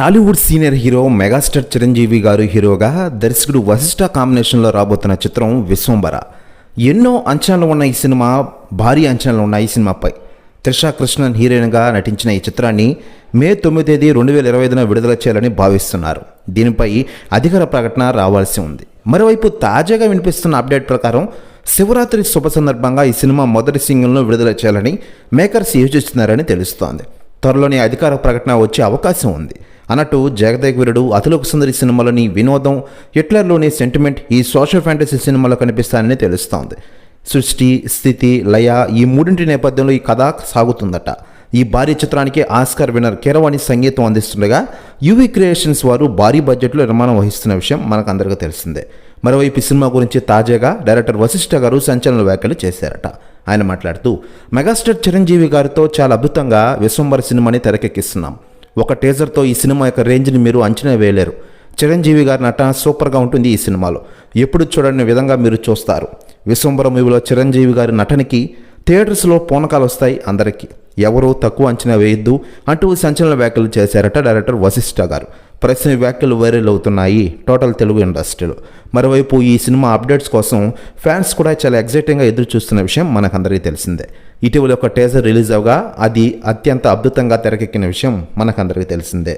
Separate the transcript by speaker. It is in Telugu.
Speaker 1: Tollywood senior hero megastar Chiranjeevi garu హీరోగా దర్శకుడు వశిష్ఠ కాంబినేషన్లో రాబోతున్న చిత్రం విశ్వంబర ఎన్నో అంచనాలు ఉన్న ఈ సినిమా భారీ అంచనాలు ఉన్న ఈ సినిమాపై త్రిషా కృష్ణన్ హీరోయిన్గా నటించిన ఈ చిత్రాన్ని మే తొమ్మిది తేదీ రెండు వేల ఇరవై ఐదున విడుదల చేయాలని భావిస్తున్నారు. దీనిపై అధికార ప్రకటన రావాల్సి ఉంది. మరోవైపు తాజాగా వినిపిస్తున్న అప్డేట్ ప్రకారం శివరాత్రి శుభ సందర్భంగా ఈ సినిమా మొదటి సింగిల్ను విడుదల చేయాలని మేకర్స్ యోచిస్తున్నారని తెలుస్తోంది. త్వరలోనే అధికార ప్రకటన వచ్చే అవకాశం ఉంది. అన్నట్టు జగదేక్ వీరుడు సుందరి సినిమాలోని వినోదం హిట్లర్లోని సెంటిమెంట్ ఈ సోషల్ ఫ్యాంటసీ సినిమాలో కనిపిస్తానని తెలుస్తోంది. సృష్టి స్థితి లయ ఈ మూడింటి నేపథ్యంలో ఈ కథ సాగుతుందట. ఈ భారీ చిత్రానికి ఆస్కార్ విన్నర్ కీరవాణి సంగీతం అందిస్తుండగా యువి క్రియేషన్స్ వారు భారీ బడ్జెట్లో నిర్మాణం వహిస్తున్న విషయం మనకు అందరికీ తెలిసిందే. మరోవైపు ఈ సినిమా గురించి తాజాగా డైరెక్టర్ వశిష్ఠ గారు సంచలన వ్యాఖ్యలు చేశారట. ఆయన మాట్లాడుతూ మెగాస్టార్ చిరంజీవి గారితో చాలా అద్భుతంగా విశ్వంబర సినిమాని తెరకెక్కిస్తున్నాం. ఒక టీజర్తో ఈ సినిమా యొక్క రేంజ్ని మీరు అంచనా వేయలేరు. చిరంజీవి గారి నటన సూపర్గా ఉంటుంది ఈ సినిమాలో. ఎప్పుడు చూడని విధంగా మీరు చూస్తారు. విశ్వంబర మూవీలో చిరంజీవి గారి నటనకి థియేటర్స్లో పూనకాలు వస్తాయి అందరికీ. ఎవరూ తక్కువ అంచనా వేయొద్దు అంటూ సంచలన వ్యాఖ్యలు చేశారట డైరెక్టర్ వశిష్ఠ గారు. ప్రశ్న వ్యాఖ్యలు వైరల్ అవుతున్నాయి టోటల్ తెలుగు ఇండస్ట్రీలో. మరోవైపు ఈ సినిమా అప్డేట్స్ కోసం ఫ్యాన్స్ కూడా చాలా ఎగ్జైటింగ్గా ఎదురు చూస్తున్న విషయం మనకందరికీ తెలిసిందే. ఇటీవల ఒక టేజర్ రిలీజ్ అవగా అది అత్యంత అద్భుతంగా తెరకెక్కిన విషయం మనకందరికీ తెలిసిందే.